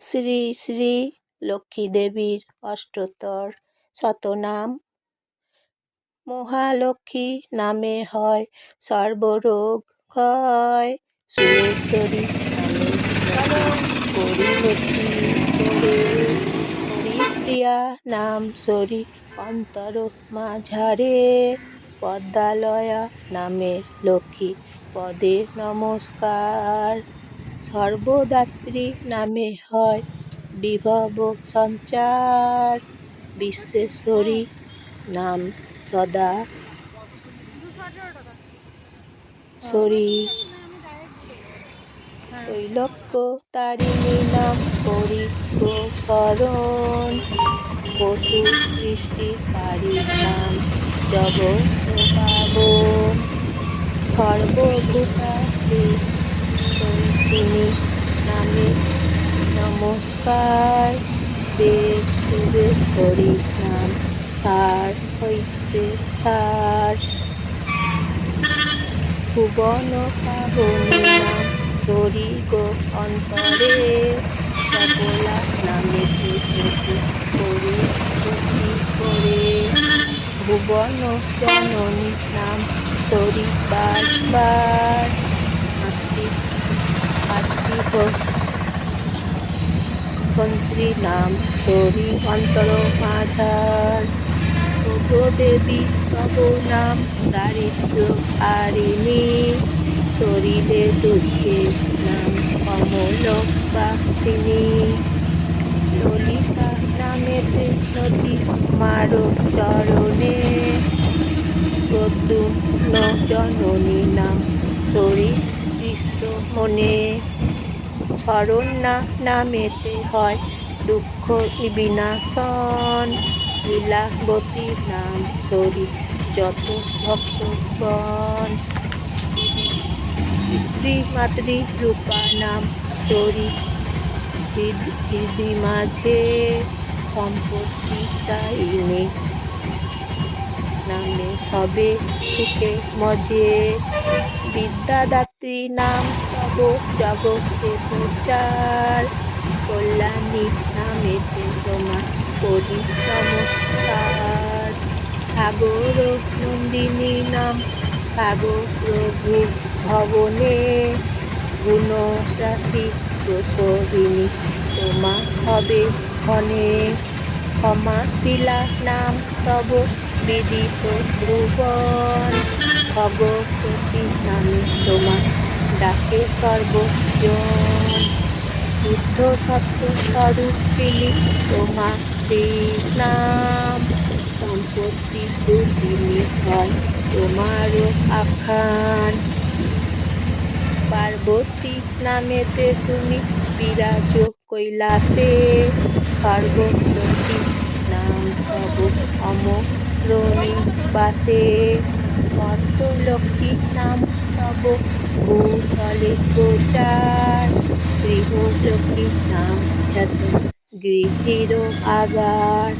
শ্রী শ্রী লক্ষ্মী দেবীর অষ্টোত্তর শতনাম। মহালক্ষ্মী নামে হয় সর্বরোগ ক্ষয়। সুরেশ্বরী করে। নাম সরি অন্তর মাঝারে। পদ্মালয়া নামে লক্ষ্মী পদে নমস্কার। সর্বদাত্রী নামে হয় বিভব সঞ্চার, বিশ্বেশ্বরী নাম সদা। সরি। তৈলক্য তারিণী নাম পরিত্র শরণ, পশু সৃষ্টিকারী নাম জগৎ সর্বভূতা তৈসিনী নামে নমস্কার। দেব দেবেশ্বরী নাম সার, হইতে সার। ভুবন পাবনী নাম সরি গো অন্তরে। সকলা নামে করি করে ভুবন জননী নাম সরি বারবার। কন্ত্রী নাম সরি অন্তর মাঝার। ওগো দেবী তব নাম দারিদ্র হারিণী শরীরে দুঃখে নাম কমল বাসিনী। ললিতা নামেতে নদী মারো চরণে। প্রদ্যুম্ন জননী নাম সরি কৃষ্ণ মনে। শরণ্যা নামেতে হয় দুঃখ বিনাশন লীলাবতী নাম সরি যত ভক্তগণ মাতৃ রূপা নাম সরি হৃদি মাঝে সম্পত্তি তাইনে নামে সবে সুখে মজে। বিদ্যাদাত্রী নাম তব জগতে প্রচার? কল্যাণী নামেতে তোমার করি নমস্কার। সাগর নন্দিনী নাম, সাগর প্রভু ভবনে। গুণ রাশি প্রসবিনী তোমা সবে ক্ষণে ক্ষমাশিলা নাম তব বিদিত ভুবন। ভগবতী নামে তোমা ডাকে সর্বজন। শুদ্ধ সত্য স্বরূপ তিনি তোমা নাম সম্পত্তি রূপিনী হয় তোমারও আখান পার্বতী নামেতে তুমি বিরাজ কৈলাসে স্বর্গলক্ষ্মী নাম তব অমরণী বাসে। মর্তলক্ষ্মী নাম তব ভূতলে গোচার গৃহলক্ষ্মী নাম খ্যাত গৃহের আগার।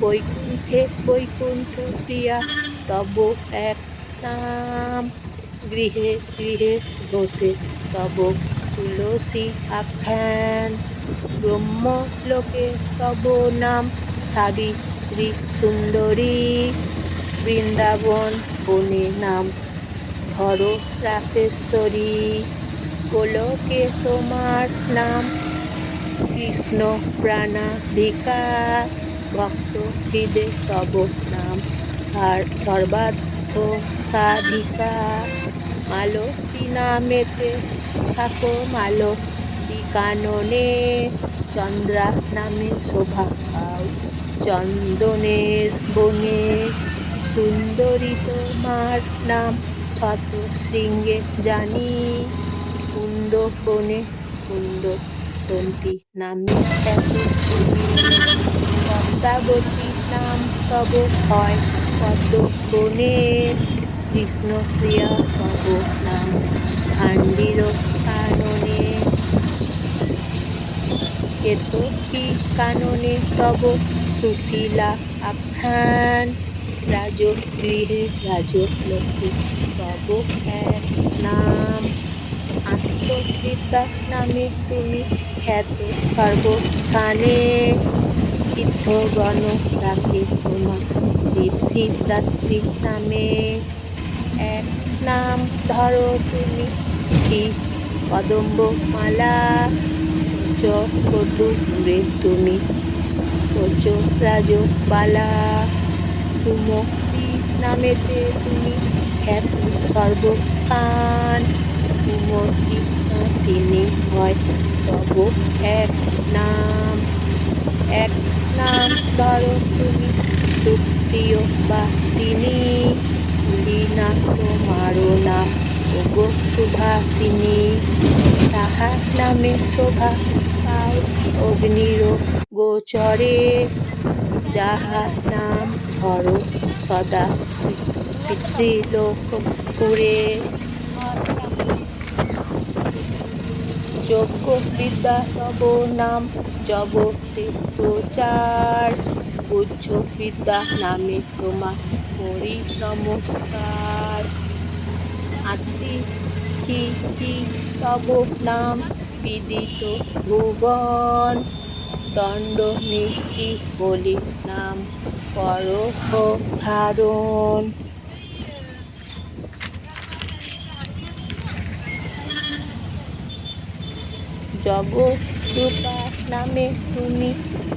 বৈকুণ্ঠে বৈকুণ্ঠ প্রিয়া, তব এক নাম। গৃহে গৃহে বসে তব তুলসী আখ্যান। ব্রহ্ম লোকে তব নাম, সাবিত্রী সুন্দরী। বৃন্দাবন বনে নাম ধর, রাসেশ্বরী, গোলকে তোমার নাম। কৃষ্ণ প্রাণাধিকা, ভক্ত হৃদে তব নাম। সর্বার্থ সাধিকা। মালতী নামেতে থাকো মালতী কাননে। চন্দ্রা নামে শোভা পাও চন্দনের বনে। সুন্দরী তোমার নাম শত শৃঙ্গে জানি কুণ্ড বনে কুণ্ড তন্তি নামে পদ্মাবতী নাম তব হয় পদ্ম বনের কৃষ্ণপ্রিয়া তব নাম ভাণ্ডির কাননে। কেতকী কাননে তব সুশীলা আখ্যান রাজগৃহে রাজলক্ষ্মী, তব এক নাম আত্মপিতা নামে তুমি খ্যাত সর্বস্থানে। সিদ্ধগণ ডাকে তোমার সিদ্ধিদাত্রী নামে। এক নাম ধরো তুমি শ্রী কদম্ব মালা চ কদুরে তুমি কোচ রাজবালা। সুমতি নামেতে তুমি খ্যাত সর্বস্থান কুমতি নাসিনী হয় তব এক নাম। এক নাম ধরো তুমি সুপ্রিয় বা তিনি বিনা তোমারও নাম ওগো সুভাষিনী সাহা নামে শোভা পাও অগ্নির গোচরে। যাহা নাম ধরো সদা পিতৃলোক পুরে যোগ্য বিদ্যা তব নাম, জগতে প্রচার। উচ্চ বিদ্যা নামে তোমা করি নমস্কার। আত্মি কি কি তব নাম, বিদিত ভুবন। দণ্ড নীতি বলি নাম পর ধারণ। জগৎ রূপা নামে তুমি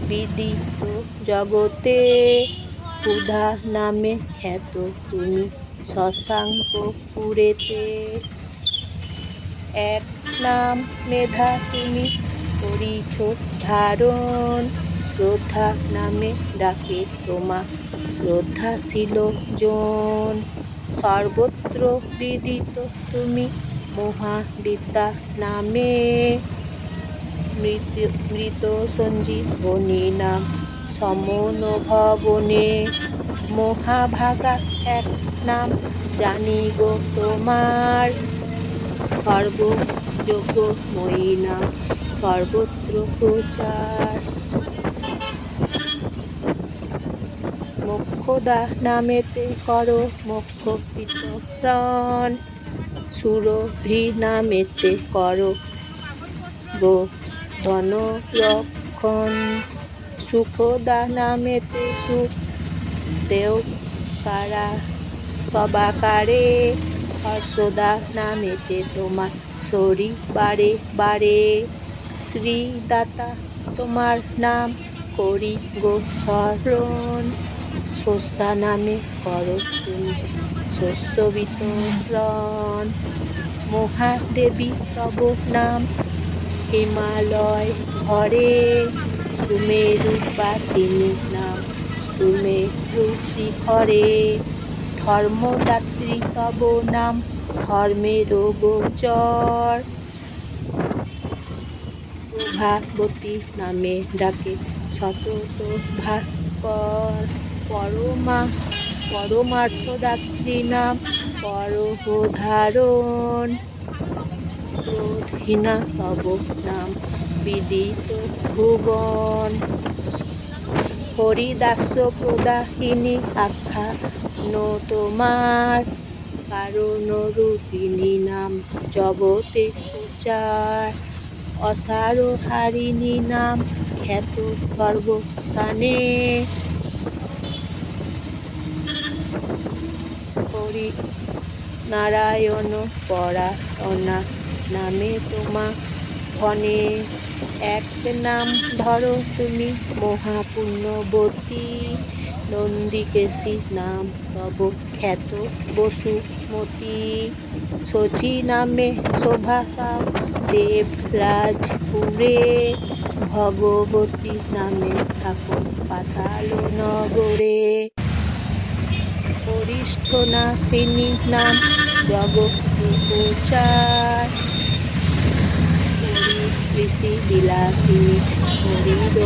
বিদিত জগতে। ক্ষুধা নামে খ্যাত তুমি শশাঙ্ক পুরেতে। এক নাম মেধা তুমি করিছ ধারণ। শ্রদ্ধা নামে ডাকে তোমা শ্রদ্ধাশীল জন। সর্বত্র বিদিত তুমি মহাবিদ্যা নামে। মৃত মৃত সঞ্জীবনী নাম সমন ভবনে মহাভাগা এক নাম জানি গো তোমার। সর্বযোগ্যময়ী নাম সর্বত্র প্রচার মোক্ষদা নামেতে কর মোক্ষ বিতরণ সুরভি নামেতে করো গো ধন রক্ষণ সুখদা নামেতে সুখ দেও কারা সবাকারে। হর্ষদা নামেতে তোমার শরীর বারে বারে। শ্রীদাতা, তোমার নাম করি গো স্মরণ শস্যা নামে করো শস্য বিতরণ। মহাদেবী, তব নাম হিমালয় ঘরে। সুমেরুবাসিনী নাম সুমেরু শিখরে। ধর্মদাত্রী, তব নাম ধর্মের গোচর। প্রভাবতী নামে ডাকে সতত ভাস্কর পরমা পরমার্থ পরমার্থদাত্রী নাম পরধারণ ক্রোধহীনা তব নাম, বিদিত ভুবন, হরিদাস প্রদাহিনী আখ্যা নো তোমার কারণ রূপিণী নাম, জগতে অসারহারিণী নাম খ্যাত সর্বস্থানে হরি নারায়ণ পরায়ণা নামে তোমা ধনে। এক নাম ধরো তুমি মহাপুণ্যবতী। নন্দিকেশী নাম তব খ্যাত বসুমতী শচী নামে শোভা পাও দেবরাজপুরে ভগবতী নামে থাকো পাতাল নগরে। বরিষ্ঠ নাসিনী নাম জগৎ প্রচার ঋষি বিলাসিনী হরির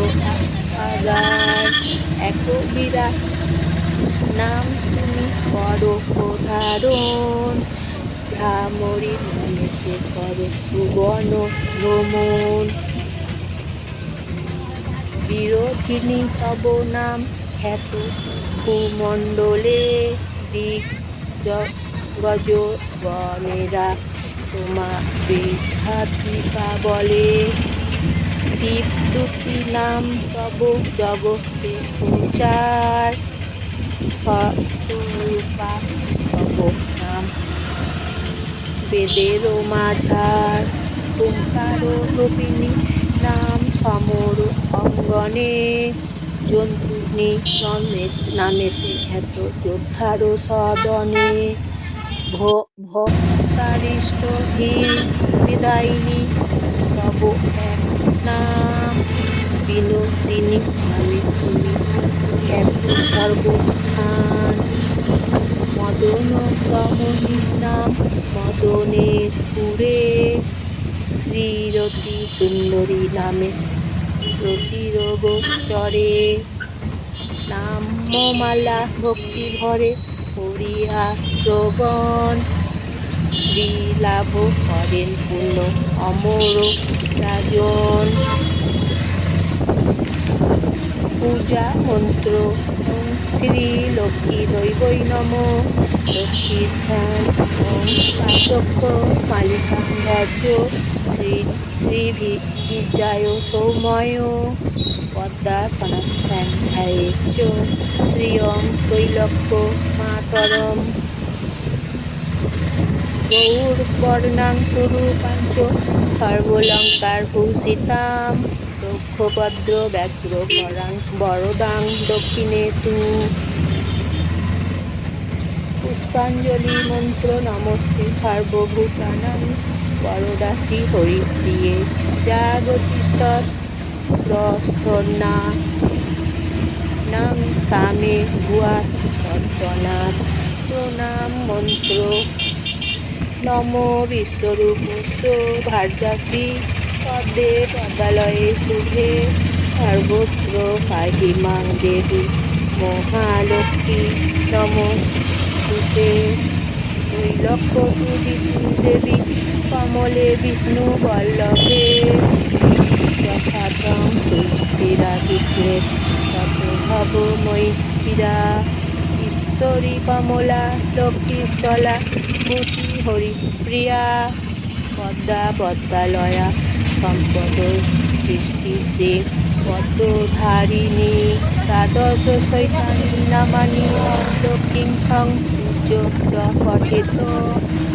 আগার এক বিরাট নাম তুমি করো ধারণ ভ্রামরী নামেতে করো ভুবন ভ্রমণ। বিরোধিনী তব নাম খ্যাত ভূমণ্ডলে দিক জ- গজগণেরা। তোমা বৃদ্ধাত্মিকা বলে শিব দুটি নাম তব জগতে প্রচার। সর্বরূপা তব নাম বেদের মাঝার ওঙ্কার রূপিণী নাম সমর অঙ্গনে। জন্তুনি নামে নামেতে খ্যাত যোদ্ধার সদনে। ভক্তারিষ্ট ধীর বিদায়িনী তব এক নাম, বিনোদিনী নামে তুমি খ্যাত সর্বস্থান। মদন দমনী নাম মদনের পুরে। শ্রীরতি সুন্দরী নামে রতিরোগ চরে। নামমালা ভক্তি ভরে করিয়া শ্রবণ। শ্রীলাভ করেন পূর্ণ অমর রাজন। পূজা মন্ত্র শ্রী লক্ষ্মী দৈবৈ নম। লক্ষ্মীর ধ্যান কাশ্যক্ষ মালিকাং ধ্যার্য শ্রী শ্রী বিজয় সৌময় পদ্মাসনস্থান ধ্যায়েচ শ্রিয়ং তৈলক্য মাতরম। গৌরবর্ণাং স্বরূপাঞ্চ সর্বলঙ্কার ভূষিতাম। রক্ষভদ্র ব্যগ্র পরাং বরদাং দক্ষিণে তু। পুষ্পাঞ্জলি মন্ত্র নমস্তে সর্বভূতানাং বরদাসী হরিপ্রিয়ে। জাগতিস্তৎ প্রসন্না নাং সামে ভুয়া অর্চনাথ প্রণাম মন্ত্র নম বিশ্বরূপস্য ভার্যাসি। পদ্মে পদালয়ে শুভে। সর্বত্র পাহিমাং দেবী মহালক্ষ্মী নমস্তুতে। ত্রৈলক্য পূজিতু দেবী কমলে বিষ্ণু বল্লভে। যথাতং সুস্থিরা কৃষ্ণের তত ভব স্থিরা ঈশ্বরী কমলা লক্ষ্মীশ্চলা মূর্তি হরিপ্রিয়া পদ্মা, পদ্মালয়া, সম্পদ, সৃষ্টি শ্রী পদ্মধারিণী, দ্বাদশ শৈতানী, নামানি, লক্ষ্মীং সংযুজ্য চ পঠেত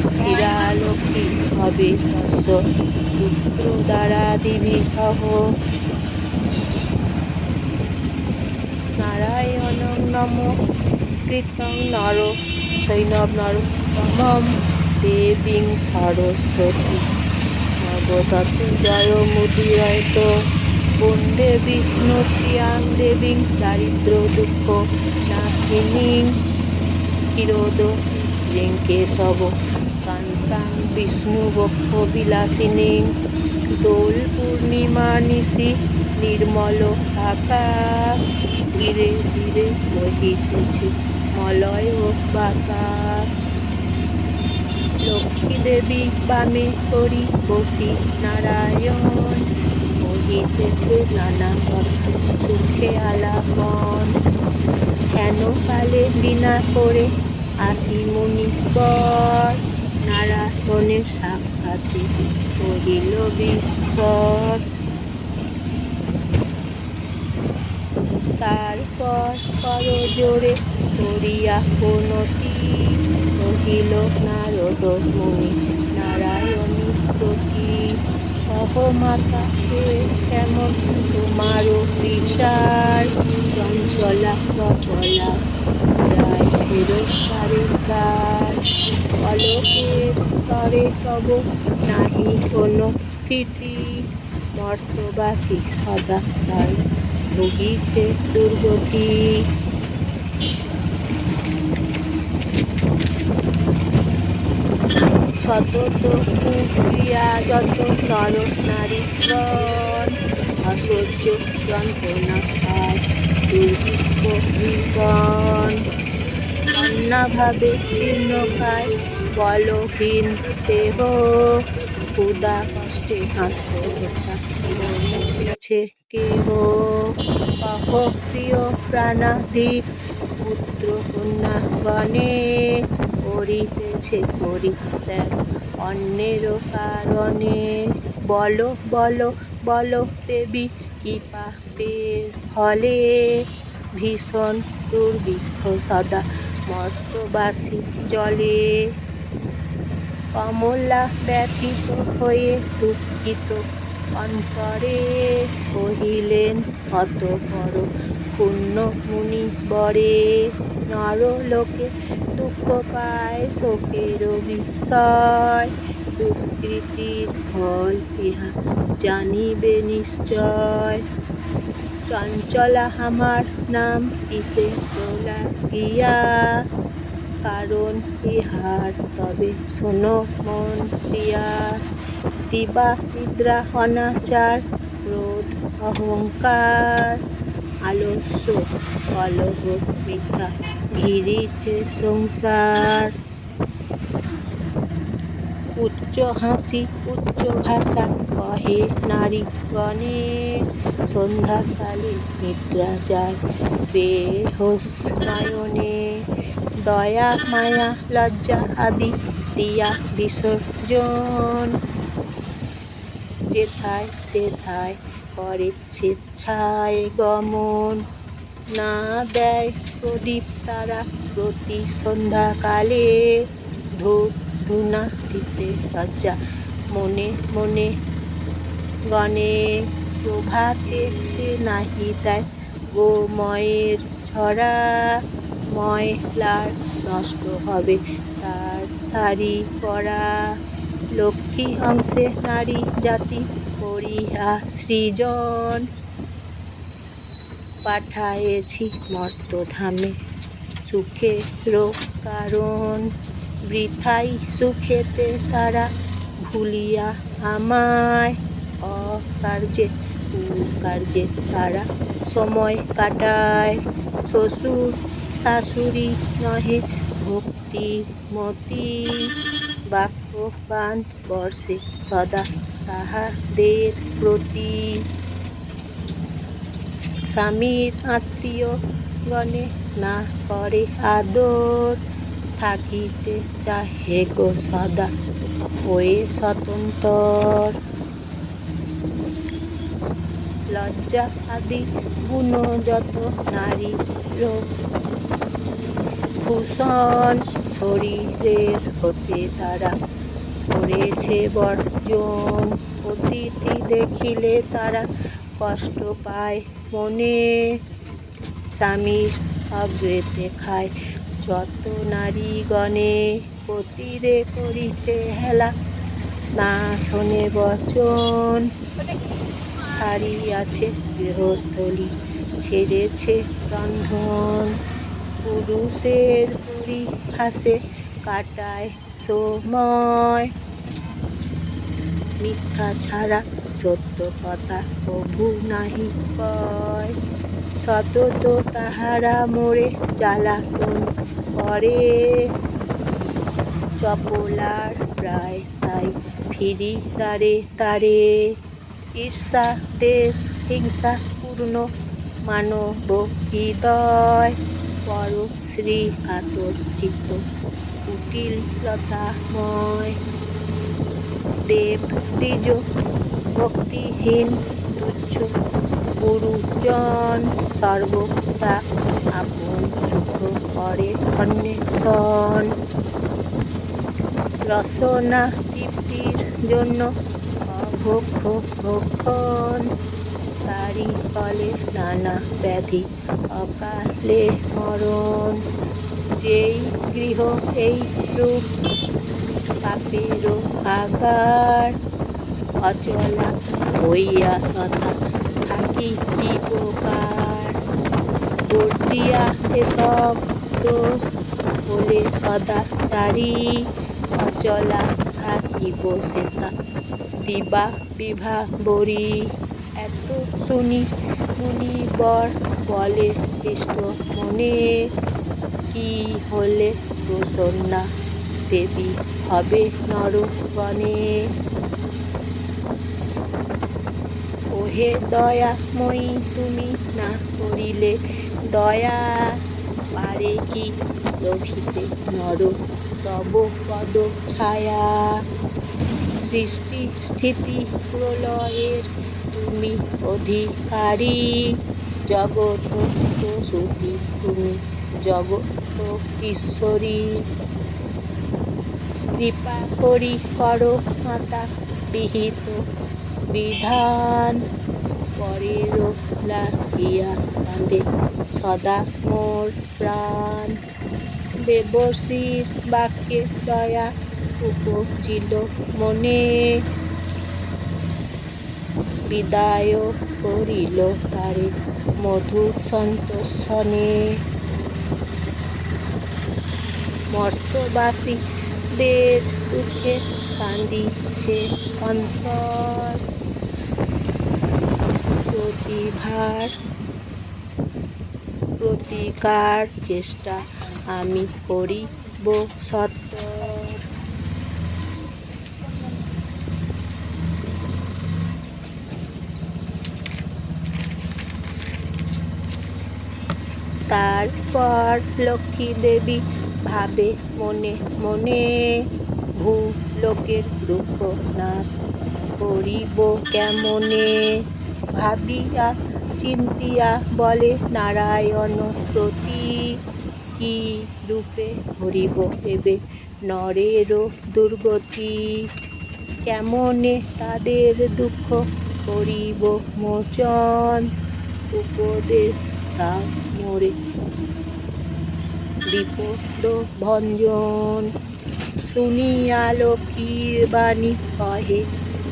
স্থিরা লক্ষ্মী হবে তস্য পুত্র দ্বারা দিবি সহ। নারায়ণং নম স্কৃতং নর সৈনব নরোত্তমম দেবীং সরস্বতী নবতত জয় মুদিরয়ত, বন্দে বিষ্ণু প্রিয়াং দেবীং দারিদ্র দুঃখ নাশিনীং ক্ষীরোদ রিঙ্কে সব কান্তাং বিষ্ণু বক্ষ বিলাসিনী দোল পূর্ণিমা নিশি নির্মল আকাশ ধীরে ধীরে বহিতেছে মলয় বাতাস লক্ষ্মী দেবী বামে করি বসি নারায়ণ, বহিতেছে নানা কথা সুখে আলাপন হেন কালে বিনা করে আসি মুনিবর নারায়ণের সাক্ষাতে কহিল, বিস্তর। তারপর কর জোরে করিয়া কোনটি কহিল, নারদ মুনি, নারায়ণী প্রতি অহ মাতা হে কেমন তোমারও বিচার? চঞ্চলা চপলা রায় ফেরত তারে অলোকের তরে তব নাহি কোনো স্থিতি, মর্তবাসী সদা তাই ভুগিছে দুর্গতি। সতত কুক্রিয়া যত নর নারীগণ, অসহ্য যন্ত্রণা পায় দুর্ভিক্ষ ভীষণ অন্নাভাবে শীর্ণ খায় বলহীন দেহ ক্ষুদা কষ্টে আত্মহত্যা করছে কেহ? অহ প্রিয় প্রাণাধিপ পুত্র কন্যা গণে করিতেছে পরিত্যাগ অন্যের কারণে। বলো বলো বলো দেবী কি পাপের ফলে ভীষণ দুর্ভিক্ষ সদা মর্তবাসী জলে কমলা ব্যথিত হয়ে দুঃখিত অন্তরে কহিলেন অত বড় পুণ্য মুনি বরে, নরলোকে দুঃখ পায় শোকের বিষয় দুষ্কৃতির ফল ইহা জানিবে নিশ্চয়। চঞ্চলা আমার নাম কিসে তোলা গিয়া? কারণ ইহার তবে শোনো মন দিয়া। দিবা, নিদ্রা, অনাচার, ক্রোধ, অহংকার, আলস্য, কলহ, মিথ্যা ঘিরিছে সংসার। উচ্চ হাসি, উচ্চ ভাষা, কহে নারী গণে সন্ধ্যাকালে নিদ্রা যায় বেহোস নয়নে দয়া, মায়া, লজ্জা আদি দিয়া বিসর্জন। যেথায় সেথায় করে স্বেচ্ছায় গমন। না দেয় প্রদীপ তারা প্রতি সন্ধ্যাকালে। ধূপ ধুনা দিতে লজ্জা মনে মনে গণে। প্রভাতে নাহি দেয় গোময়ের ছড়া। ময়লার নষ্ট হবে তার শাড়ি পরা। লক্ষ্মী অংশে নারী জাতি করিয়া সৃজন। পাঠায়েছি মর্তধামে সুখেরও কারণ। বৃথাই সুখেতে তারা ভুলিয়া আমায়। অকার্যে, কুকার্যে তারা সময় কাটায়। শ্বশুর শাশুড়ি নহে ভক্তি মতি বাক্যবান বর্ষে সদা তাহাদের প্রতি। স্বামীর আত্মীয় গণে না করে আদর থাকিতে চাহে গো সদা হয়ে স্বতন্ত্র লজ্জা আদি গুণ যত নারী ভূষণ শরীরের হতে তারা করেছে বর্জন। অতিথি দেখিলে তারা কষ্ট পায় মনে। স্বামীর অগ্রেতে খায় যত নারীগণে। পতিরে করিছে হেলা, না শোনে বচন। হারিয়াছে গৃহস্থলী, ছেড়েছে রন্ধন। পুরুষের পরিহাসে কাটায় সময়। মিথ্যা ছাড়া সত্য কথা প্রভু নাহি কয়। সতত তাহারা মোরে জ্বালাতন করে। চপলার প্রায় তাই ফিরি তারে তারে। ঈর্ষা দেশ হিংসা, পূর্ণ মানব হৃদয়। পর শ্রী কাতর চিত্ত কুটিলতাময় দেব দ্বিজ ভক্তিহীন, তুচ্ছ, গুরুজন সর্বদা আপন সুখ করে অন্বেষণ। রসনা তৃপ্তির জন্য অভক্ষ ভক্ষণ তারই ফলে নানা ব্যাধি, অকালে মরণ। যেই গৃহ, এই রূপ পাপেরও আকার অচলা হইয়া তথা থাকি কি প্রকার? বর্জিয়া এসব দোষ বলে সদাচারী অচলা থাকিব সেথা। দিবা বিভা বরি, এত শুনি মুনি বর বলে কৃষ্ণ মনে কি হলে প্রসন্না দেবী হবে নরগণে ওহে দয়াময়ী তুমি না করিলে দয়া? পারে কি রভিতে নর, তব পদ ছায়া। সৃষ্টি স্থিতি প্রলয়ের তুমি অধিকারী। জগৎ তুমি জগৎ ঈশ্বরী, কৃপা করি করো মাতা বিহিত বিধান। পরের লাগিয়া কাঁদে সদা মোর প্রাণ। দেবশ্রীর বাক্যে দয়া উপজিল মনে। বিদায় করিল তারে মধু সন্তোষণে মর্তবাসীদের দুঃখে কান্দিছে অন্তর। প্রতিভার প্রতিকার চেষ্টা আমি করিব সত্তর। তারপর লক্ষ্মী দেবী ভাবে মনে মনে ভূ লোকের দুঃখ নাশ করিব কেমনে? ভাবিয়া চিন্তিয়া বলে, নারায়ণ, প্রতি কি রূপে হরিব এবে নরেরও দুর্গতি কেমনে? তাদের দুঃখ করিব মোচন উপদেশ তা মোরে। বিপদ ভঞ্জন শুনিয়া লক্ষ্মীর বাণী কহে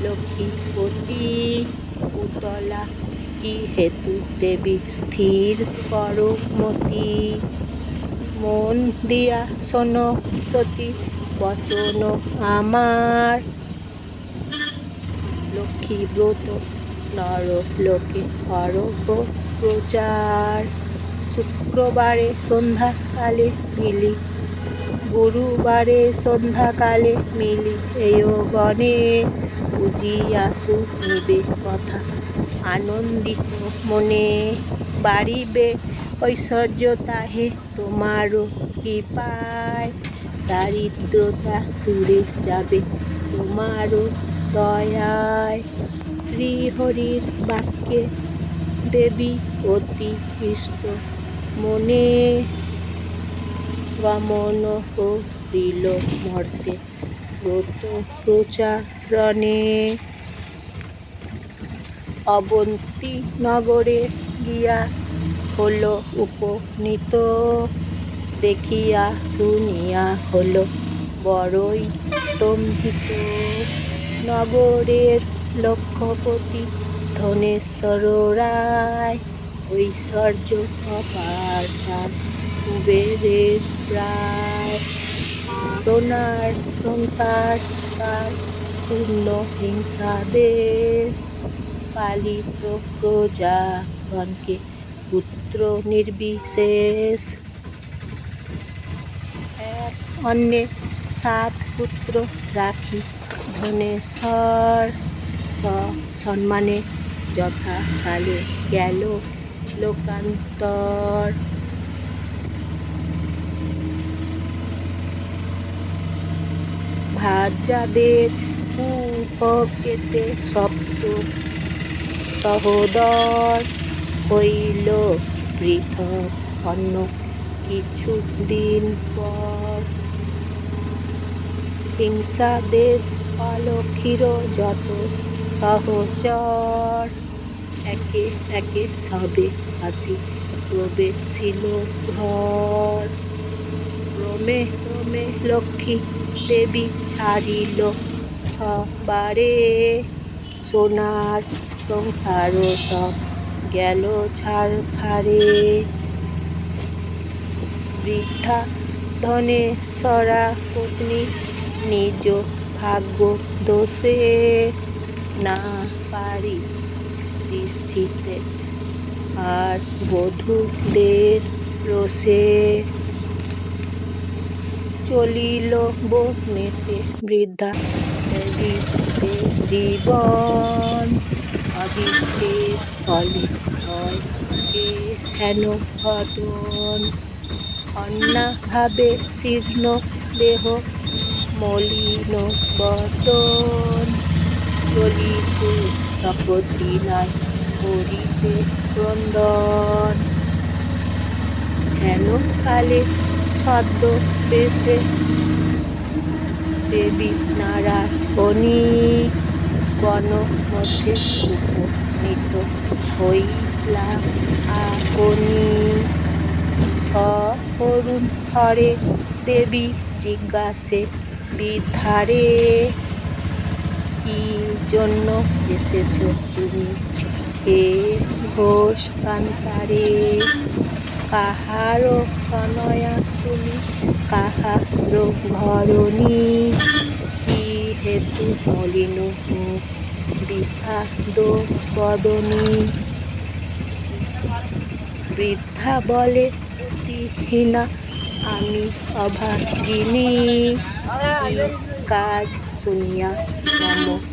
লক্ষ্মীপতি পুতলা কি হেতু দেবী স্থির করো মন দিয়া শোনো সতী, বচন আমার। লক্ষ্মী ব্রত নর লোকে অরহ প্রচার। শুক্রবারে সন্ধ্যাকালে মিলি, গুরুবারে সন্ধ্যাকালে মিলি। এও গণে বুঝিয়াসু নিবে কথা। আনন্দিত মনে বাড়িবে ঐশ্বর্য তাহে তোমারও কৃপায়। দারিদ্রতা দূরে যাবে তোমারও দয়ায়। শ্রীহরির বাক্যে দেবী অতি ইষ্ট মনে গমন করিল মর্তে ব্রত প্রচারণে। অবন্তী নগরে গিয়া হল উপনীত, দেখিয়া শুনিয়া হল বড়ই স্তম্ভিত। নগরের লক্ষপতি ধনেশ্বর রায় ঐশ্বর্য অপার কুবেরের প্রায়। সোনার সংসার তার শূন্য হিংসা দেশ। পালিত প্রজাগণকে পুত্র নির্বিশেষ। এক অন্যে সাত পুত্র রাখি ধনেশ্বর। সম্মানে যথাকালে গেল লোকান্তর। ভাজাদের উপকেতে সপ্ত সহোদর হইল পৃথক অন্য কিছু দিন পর। হিংসা দেশ অলক্ষীর যত সহচর। একে একে সবে আসি ছিল ঘর। ক্রমে ক্রমে লক্ষ্মী দেবী ছাড়িল সবারে। সোনার সংসার সব গেল ছাড়খারে বৃদ্ধা ধনে সরা পত্নী, নিজ ভাগ্য দোষে। না পারি তিষ্ঠিতে আর বধূদের রোষে চলিল বনেতে বৃদ্ধা জীবে জীবন। অদৃষ্টের ফলে হয় হেন ঘটন। অন্যাভাবে শীর্ণ দেহ মলিন বদন। চলিতু শপথি নাই করিতে ক্রন্দন। হেন কালে ছদ্ম বেশে? দেবী নারায়ণী, বন মধ্যে উপনীত হইলা আপনি সরুণ স্বরে দেবী জিজ্ঞাসে, বিধারে কি জন্য এসেছ তুমি? হে ঘোষ কান্তারে কাহারো তনয়া তুমি? কাহারো ঘরণী? কি হেতু মলিন বিষাদ বদনী? বৃদ্ধা বলে অতিহীনা আমি অভাগিনী। কাজ শুনিয়া মম